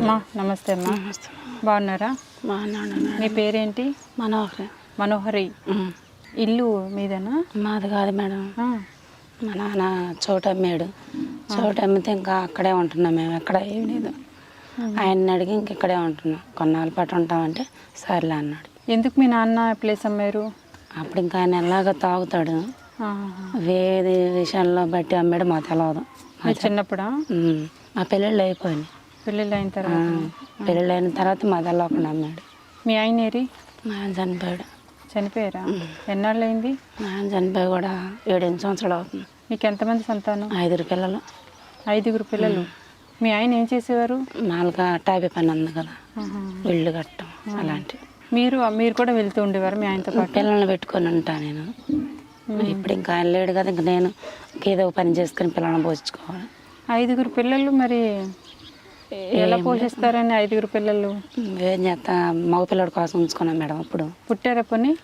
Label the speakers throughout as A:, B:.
A: అమ్మా నమస్తే అమ్మా. బాగున్నారా? మీ పేరేంటి?
B: మనోహర్.
A: మనోహరి. ఇల్లు మీదేనా?
B: మాది కాదు మేడం. మా నాన్న చోటు అమ్మాడు చోటు అమ్మితే ఇంకా అక్కడే ఉంటున్నాం మేము. ఎక్కడ ఏం లేదు. ఆయన్ని అడిగి ఇంక ఇక్కడే ఉంటున్నాం. కొన్నాళ్ళ పాటు ఉంటామంటే సర్లే అన్నాడు.
A: ఎందుకు మీ నాన్న ప్లేస్ అమ్మారు?
B: అప్పుడు ఇంకా ఆయన ఎలాగ తాగుతాడు. వేది విషయాల్లో బట్టి అమ్మాడు మా తెలవదు.
A: మీరు చిన్నప్పుడా.
B: మా పెళ్ళిళ్ళు అయిపోయింది
A: పెళ్ళిళ్ళు అయిన తర్వాత?
B: పెళ్ళిళ్ళు అయిన తర్వాత మా తెలవకుండా అమ్మాడు
A: మీ ఆయన ఏరి?
B: మా ఆయన చనిపోయాడు.
A: చనిపోయారా? ఎన్నాళ్ళు అయింది
B: మా ఆయన చనిపోయి కూడా ఏడెనిమిది సంవత్సరాలు అవుతుంది.
A: మీకు ఎంతమంది సంతానం?
B: ఐదుగురు పిల్లలు.
A: ఐదుగురు పిల్లలు. మీ ఆయన ఏం చేసేవారు?
B: మామూలుగా టాపీ పని ఉంది కదా. ఇల్లు కట్టడం అలాంటివి
A: మీరు మీరు కూడా వెళ్తూ ఉండేవారు మీ ఆయనతో పాటు?
B: పిల్లల్ని పెట్టుకొని ఉంటా నేను. ఇప్పుడు ఇంకా ఆయన లేడు కదా ఇంకా నేను ఏదో పని చేసుకుని పిల్లల్ని పోషించుకోవాలి.
A: ఐదుగురు పిల్లలు మరి ఎలా పోషిస్తారని ఐదుగురు పిల్లలు?
B: ఏం చేస్తా? మగ పిల్లడి కోసం ఉంచుకున్నాం మేడం అప్పుడు.
A: పుట్టారా పని?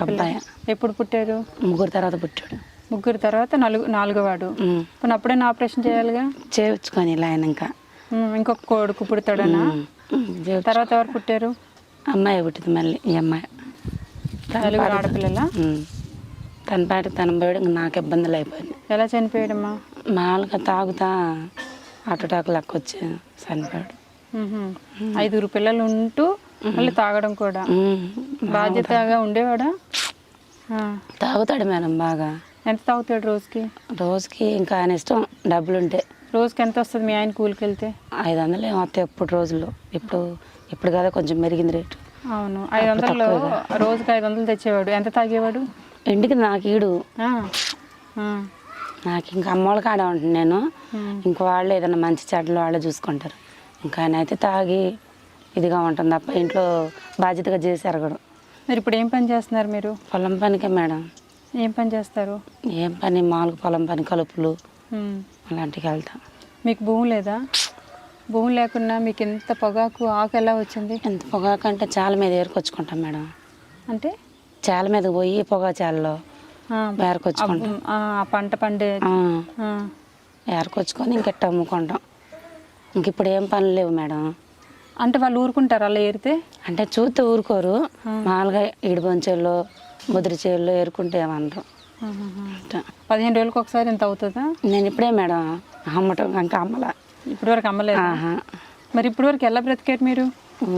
B: అబ్బాయి.
A: ఎప్పుడు పుట్టారు?
B: ముగ్గురు తర్వాత పుట్టాడు.
A: ముగ్గురు తర్వాత నలుగు నాలుగోవాడు.
B: ఉమ్.
A: పోనీ అప్పుడైనా ఆపరేషన్ చేయాలిగా?
B: చేయించుకొని ఇలా ఆయన ఇంకా.
A: ఇంకొక కొడుకు పుడతాడనా? తర్వాత ఎవరు పుట్టారు?
B: అమ్మాయి పుట్టింది మళ్ళీ ఈ అమ్మాయి.
A: నలుగురు
B: పాటికి-
A: ఆడపిల్లల.
B: తన పాటి తన పోయాడు నాకు ఇబ్బందులు అయిపోయింది
A: ఎలా చనిపోయాడమ్మా?
B: మామూలుగా తాగుతా అటుటాకు లెక్క వచ్చి చనిపోయాడు.
A: ఐదుగురు పిల్లలు ఉంటూ మళ్ళీ తాగడం కూడా. బాధ్యతగా ఉండేవాడా.
B: తాగుతాడు మేడం బాగా.
A: ఎంత తాగుతాడు రోజుకి?
B: రోజుకి ఇంకా ఆయన ఇష్టం డబ్బులు ఉంటే
A: రోజుకి ఎంత వస్తుంది మీ ఆయన కూలికి వెళ్తే
B: ఐదు వందలు ఏమో వస్తాయి ఎప్పుడు రోజుల్లో. ఇప్పుడు ఇప్పుడు కదా కొంచెం మెరిగింది రేటు.
A: అవును. ఐదు వందల్లో రోజుకి ఐదు వందలు తెచ్చేవాడు. ఎంత తాగేవాడు?
B: ఇంటికి నాకు ఈడు. నాకు ఇంకా అమ్మోళ్ళ కాడ ఉంటుంది నేను. ఇంక వాళ్ళు ఏదైనా మంచి చెడ్డలు వాళ్ళే చూసుకుంటారు. ఇంకా ఆయన అయితే తాగి ఇదిగా ఉంటుంది తప్ప ఇంట్లో బాధ్యతగా చేసి ఎరగడు
A: మరి ఇప్పుడు ఏం పని చేస్తున్నారు మీరు?
B: పొలం పనికే మేడం.
A: ఏం పని చేస్తారు?
B: ఏం పని? మామూలుగా పొలం పని కలుపులు. అలాంటికి వెళ్తాం.
A: మీకు భూమి లేదా? భూమి లేకున్నా మీకు ఎంత పొగాకు ఆకు ఎలా వచ్చింది?
B: ఎంత పొగాకంటే చాల మీద ఏరుకొచ్చుకుంటాం మేడం.
A: అంటే?
B: చాల మీద పోయి పొగా చాలలో. ఏరుకొచ్చుకుంటాం.
A: పంట పండే.
B: ఏరుకొచ్చుకొని ఇంకెట్ట అమ్ముకుంటాం. ఇంక ఇప్పుడు ఏం పనులు లేవు మేడం.
A: అంటే వాళ్ళు ఊరుకుంటారు అలా ఏరితే?
B: అంటే చూస్తే ఊరుకోరు. మామూలుగా బొంచెల్లో ముద్ర చేల్లో ఏరుకుంటే ఏమనరు. అట్ట.
A: పదిహేను రోజులకు ఒకసారి ఎంత అవుతుందా?
B: నేను ఇప్పుడే మేడం అమ్మటం ఇంకా అమ్మలా.
A: ఇప్పటి వరకు అమ్మలేదు మరి ఇప్పటి వరకు ఎలా బ్రతికారు మీరు?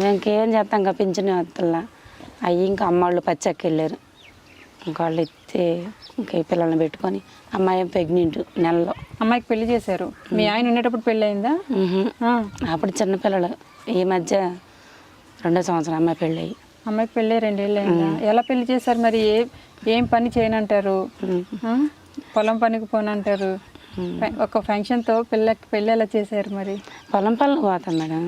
B: ఇంకేం చేస్తాం ఇంకా పింఛన్ అయ్యి ఇంకా అమ్మవాళ్ళు పచ్చకి వెళ్ళారు. వాళ్ళు ఇస్తే ఇంకా పిల్లల్ని పెట్టుకొని అమ్మాయి ప్రెగ్నెంట్ నెలలో.
A: అమ్మాయికి పెళ్ళి చేశారు. మీ ఆయన ఉండేటప్పుడు పెళ్ళి అయిందా.
B: అప్పుడు చిన్నపిల్లలు ఈ మధ్య రెండో సంవత్సరం అమ్మాయి పెళ్ళి అయ్యి.
A: అమ్మాయికి పెళ్ళి రెండేళ్ళు అయిందా? ఎలా పెళ్ళి చేశారు మరి? ఏ ఏం పని చేయనంటారు? పొలం పనికి పోనంటారు? ఒక ఫంక్షన్తో పిల్లకి పెళ్ళి ఎలా చేశారు మరి?
B: పొలం పనులకు పోతాం మేడం.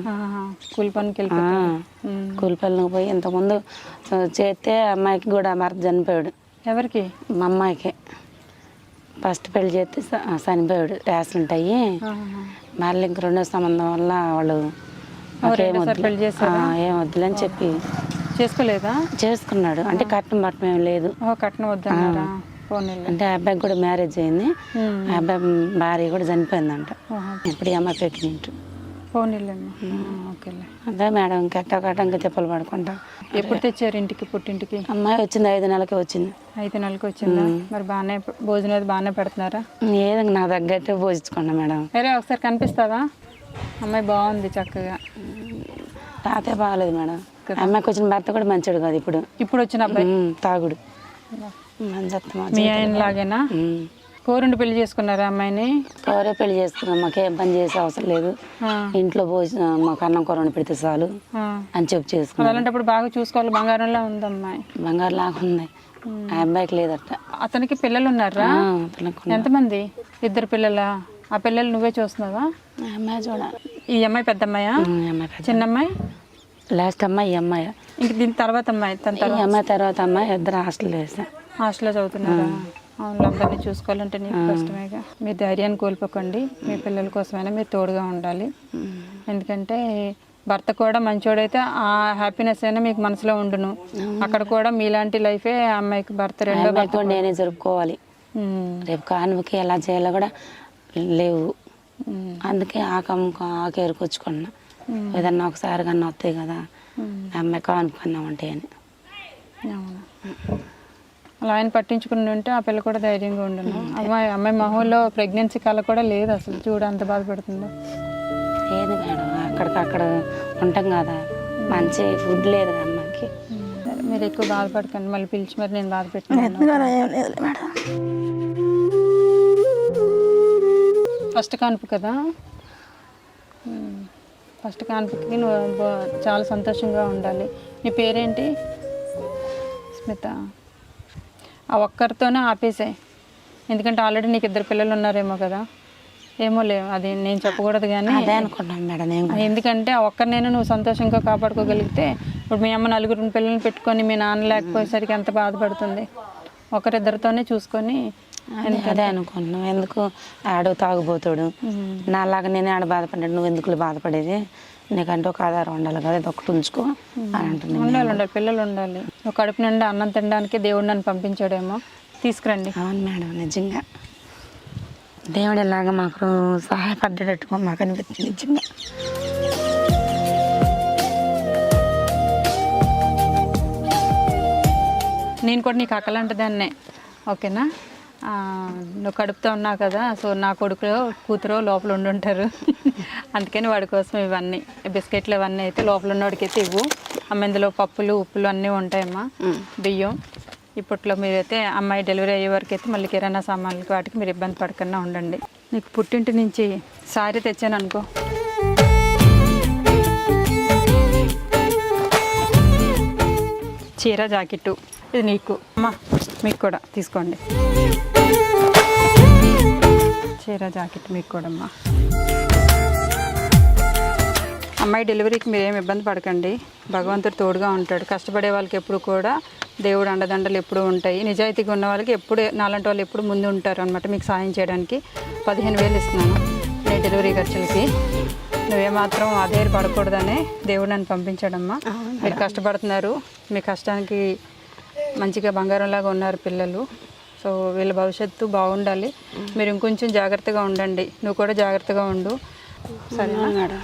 A: కూలి పనికి ఉమ్.
B: కూలి పనులకు పోయి ఇంతకుముందు చేస్తే అమ్మాయికి కూడా భర్త చనిపోయాడు.
A: ఎవరికి?
B: మా అమ్మాయికి. ఫస్ట్ పెళ్ళి చేస్తే చనిపోయాడు అయ్యి
A: ఆహాహా.
B: మళ్ళీ ఇంక రెండో సంబంధం వల్ల వాళ్ళు ఏం వద్దులే అని చెప్పి.
A: చేసుకోలేదా?
B: చేసుకున్నాడు. అంటే కట్నం పట్టం ఏం లేదు.
A: ఓ కట్నం పోనీళ్ళు
B: అంటే ఆ అబ్బాయికి కూడా మ్యారేజ్ అయింది. ఆ అబ్బాయి భార్య కూడా చనిపోయిందంట. ఇప్పుడు అమ్మాయి ప్రెగ్నెంట్.
A: పోనీళ్ళండి ఓకేలే.
B: అదే మేడం కట్ట కట్ట ఇంకా తిప్పలు పడుకుంటా.
A: ఎప్పుడు తెచ్చారు ఇంటికి పుట్టింటికి?
B: అమ్మాయి వచ్చింది ఐదు నెలలకి వచ్చింది.
A: ఐదు నెలలకు వచ్చిందా? మరి బాగానే భోజనం అది బాగానే పెడుతున్నారా?
B: ఏదో నా తగ్గట్టే పోషించుకున్నా మేడం.
A: వేరే ఒకసారి కనిపిస్తావా? అమ్మాయి బాగుంది చక్కగా.
B: తాతే బాగాలేదు మేడం. అమ్మాయికి వచ్చిన భర్త కూడా మంచిడు కాదు ఇప్పుడు.
A: ఇప్పుడు వచ్చిన అబ్బాయి?
B: తాగుడు. మంచి.
A: మీ ఆయన లాగేనా. కోరుండి పెళ్ళి చేసుకున్నారా అమ్మాయిని?
B: ఎవరే పెళ్ళి చేసుకున్నాం. మాకేం పని చేసే అవసరం లేదు.
A: ఆ,
B: ఇంట్లో భోజ మాకు అన్నం కూర వండి పెడితే చాలు
A: ఆ.
B: అని చెప్పి
A: మరి
B: చేసుకున్నాం
A: అలాంటప్పుడు బాగా చూసుకోవాలి. బంగారంలో ఉంది అమ్మాయి
B: బంగారు లాగా ఉంది ఆ అబ్బాయికి లేదట.
A: అతనికి పిల్లలు ఉన్నారా?
B: ఆ, ఉంది.
A: ఎంతమంది? ఇద్దరు పిల్లల? ఆ పిల్లలు నువ్వే చూస్తున్నావా?
B: ఆ అమ్మాయి చూడాలి.
A: ఈ అమ్మాయి పెద్ద అమ్మాయా?
B: పెద్ద
A: చిన్న అమ్మాయి?
B: లాస్ట్ అమ్మాయి ఈ అమ్మాయి.
A: ఇంక దీని తర్వాత అమ్మాయి తన
B: ఈ
A: తర్వాత?
B: అమ్మాయి తర్వాత అమ్మాయి ఇద్దరు హాస్టల్ వేసా
A: హాస్టల్లో చదువుతున్నారా? అవును అందరినీ చూసుకోవాలంటే నీకు కష్టమేగా. మీరు ధైర్యాన్ని కోల్పోకండి. మీ పిల్లల కోసమైనా మీరు తోడుగా ఉండాలి. ఎందుకంటే భర్త కూడా మంచోడైతే ఆ హ్యాపీనెస్ అయినా మీకు మనసులో ఉండును. అక్కడ కూడా మీలాంటి లైఫే ఆ అమ్మాయికి భర్త
B: ఆ
A: రెండో భర్త
B: నేనే జరుపుకోవాలి. రేపు కానుకకి ఎలా చేయాలో కూడా లేవు. అందుకే ఆకు అమ్ముకో ఆకు ఏరుకొచ్చుకున్నా ఏదన్నా ఒకసారి కన్నా వస్తాయి కదా. అమ్మాయి కానుకున్నా ఉంటాయి అని.
A: అవును. అలా ఆయన పట్టించుకుని ఉంటే ఆ పిల్ల కూడా ధైర్యంగా ఉండను అమ్మాయి అమ్మాయి మొహంలో ప్రెగ్నెన్సీ కళ కూడా లేదు అసలు. చూడ అంత బాధపడుతుందో.
B: లేదు మేడం అక్కడికక్కడ ఉంటాం కదా. మంచి ఫుడ్ లేదు
A: సరే మీరు ఎక్కువ బాధపడకండి. మళ్ళీ పిలిచి మరి నేను బాధ
B: మేడం.
A: ఫస్ట్ కాన్పు కదా. ఫస్ట్ కాన్పుకి నువ్వు చాలా సంతోషంగా ఉండాలి. నీ పేరేంటి? స్మిత. ఆ ఒక్కరితోనే ఆపేసాయి ఎందుకంటే ఆల్రెడీ నీకు ఇద్దరు పిల్లలు ఉన్నారేమో కదా. ఏమో లేవు అది నేను చెప్పకూడదు కానీ
B: అదే అనుకున్నాం మేడం నేను.
A: ఎందుకంటే ఆ ఒక్కరినైనా నువ్వు సంతోషంగా కాపాడుకోగలిగితే ఇప్పుడు మీ అమ్మ నలుగురు పిల్లల్ని పెట్టుకొని మీ నాన్న లేకపోయేసరికి ఎంత బాధపడుతుంది. ఒకరిద్దరితోనే చూసుకొని
B: అదే అదే అనుకుంటున్నాం. ఎందుకు? ఆడు తాగుబోతాడు. నాలాగా నేనే ఆడ బాధపడ్డాడు నువ్వు ఎందుకు బాధపడేది? నీకంటే ఒక ఆధారం ఉండాలి కదా ఇది ఒకటి ఉంచుకో అని అంటున్నాను
A: ఉండాలి ఉండాలి పిల్లలు ఉండాలి. ఒక కడుపు నిండా అన్నం తినడానికి దేవుడు నన్ను పంపించాడేమో. తీసుకురండి.
B: అవును మేడం నిజంగా. దేవుడు ఇలాగా మాకు సహాయపడ్డట్టుగా మాకు అనిపిస్తుంది నిజంగా.
A: నేను కూడా నీకు అక్కలంటే దాన్నే ఓకేనా? నువ్వు కడుపుతో ఉన్నావు కదా సో నా కొడుకు కూతురు లోపల ఉండి ఉంటారు అందుకని వాడి కోసం ఇవన్నీ బిస్కెట్లు ఇవన్నీ అయితే లోపల ఉన్నవాడికి అయితే ఇవ్వు. అమ్మ ఇందులో పప్పులు ఉప్పులు అన్నీ ఉంటాయమ్మా. బియ్యం. ఇప్పట్లో మీరైతే అమ్మాయి డెలివరీ అయ్యే వరకు అయితే మళ్ళీ కిరాణా సామాన్లకి వాటికి మీరు ఇబ్బంది పడకుండా ఉండండి. నీకు పుట్టింటి నుంచి సారీ తెచ్చాను అనుకో. చీర జాకెట్టు. ఇది నీకు. అమ్మా మీకు కూడా తీసుకోండి. చీర జాకెట్ మీకు కూడా అమ్మా. అమ్మాయి డెలివరీకి మీరేం ఇబ్బంది పడకండి. భగవంతుడు తోడుగా ఉంటాడు. కష్టపడే వాళ్ళకి ఎప్పుడు కూడా దేవుడు అండదండలు ఎప్పుడు ఉంటాయి. నిజాయితీగా ఉన్న వాళ్ళకి ఎప్పుడు నాలాంటి వాళ్ళు ఎప్పుడు ముందు ఉంటారు అనమాట మీకు సాయం చేయడానికి పదిహేను వేలు ఇస్తున్నాను. నేను డెలివరీ ఖర్చులకి. నువ్వేమాత్రం పడకూడదనే దేవుడు నన్ను పంపించాడమ్మా. మీరు కష్టపడుతున్నారు. మీ కష్టానికి మంచిగా బంగారంలాగా ఉన్నారు పిల్లలు. సో వీళ్ళ భవిష్యత్తు బాగుండాలి. మీరు ఇంకొంచెం జాగ్రత్తగా ఉండండి. నువ్వు కూడా జాగ్రత్తగా ఉండు. సరేనా?
B: మేడం?